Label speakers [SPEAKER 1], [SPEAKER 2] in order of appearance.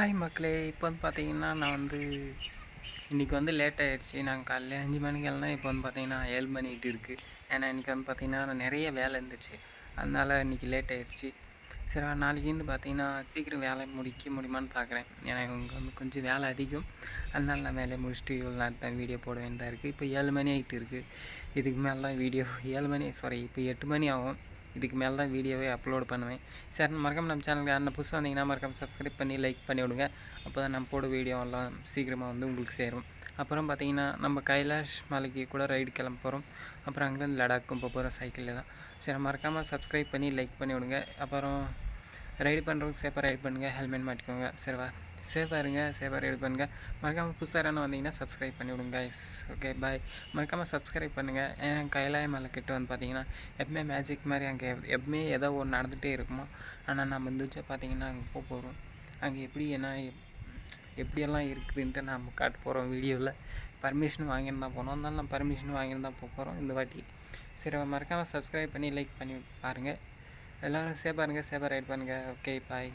[SPEAKER 1] Hi மக்களே இப்போ வந்து பார்த்தீங்கன்னா நான் வந்து இன்றைக்கி வந்து லேட் ஆகிடுச்சி நாங்கள் காலையில் அஞ்சு மணிக்கெல்லாம் இப்போ வந்து பார்த்தீங்கன்னா ஏழு மணிக்கிட்டு இருக்குது ஏன்னா இன்றைக்கி வந்து பார்த்தீங்கன்னா நிறைய வேலை இருந்துச்சு. அதனால் இன்றைக்கி லேட் ஆகிடுச்சி சரி நாளைக்கு வந்து பார்த்தீங்கன்னா சீக்கிரம் வேலை முடிக்க முடியுமான்னு பார்க்குறேன் ஏன்னா இவங்க வந்து கொஞ்சம் வேலை அதிகம். அதனால நான் வேலையை முடிச்சுட்டு இவ்வளோ நேரம் வீடியோ போட வேண்டியதாக இருக்குது இப்போ ஏழு மணி ஆகிட்டு இருக்குது இதுக்கு மேலே தான் வீடியோ ஏழு மணி சாரி இப்போ எட்டு மணி ஆகும். இதுக்கு மேலே தான் வீடியோவே அப்லோட் பண்ணுவேன். சரி மறக்காம நம்ம சேனலுக்கு அண்ணன் புதுசாக வந்தீங்கன்னா மறக்காம சப்ஸ்கிரைப் பண்ணி லைக் பண்ணி விடுங்க. அப்போ தான் நம்ம போட வீடியோவெல்லாம் சீக்கிரமாக வந்து உங்களுக்கு சேரும். அப்புறம் பார்த்தீங்கன்னா நம்ம கைலாஷ் மலைக்கு கூட ரைடு கிளம்ப போகிறோம் அப்புறம் அங்கேருந்து லடாக்கும் போக போகிறோம் சைக்கிளில் தான். சரி மறக்காமல் சப்ஸ்கிரைப் பண்ணி லைக் பண்ணி விடுங்க. அப்புறம் ரைடு பண்ணுறவங்க சேஃபாக ரைடு பண்ணுங்கள் ஹெல்மெட் மாட்டிக்கோங்க. சரிவா சேஃபாக இருங்க சேஃபாக ரைடு பண்ணுங்கள் மறக்காமல் புதுசாக யாரான வந்தீங்கன்னா சப்ஸ்கிரைப் பண்ணி விடுங்க கைஸ் ஓகே பாய் மறக்காமல் சப்ஸ்கிரைப் பண்ணுங்கள் ஏன் கைலாய மலை கிட்ட வந்து பார்த்தீங்கன்னா எப்பவுமே மேஜிக் மாதிரி அங்கே எப்பவுமே ஏதோ ஒன்று நடந்துகிட்டே இருக்குமோ? ஆனால் நம்ம இருந்துச்சு பார்த்தீங்கன்னா அங்கே போக போகிறோம் அங்கே எப்படி என்ன எப்படியெல்லாம் இருக்குதுன்ட்டு நம்ம காட்ட போகிறோம் வீடியோவில் பர்மிஷன் வாங்கிட்டு தான் போனோம். அதனால நான் பர்மிஷன் வாங்கிட்டு தான் போக போகிறோம் இந்த வாட்டி. சரி மறக்காமல் சப்ஸ்கிரைப் பண்ணி லைக் பண்ணி பாருங்கள் எல்லோரும் சேஃபாக இருங்க சேஃபாக ரைட் பண்ணுங்கள் ஓகே பாய்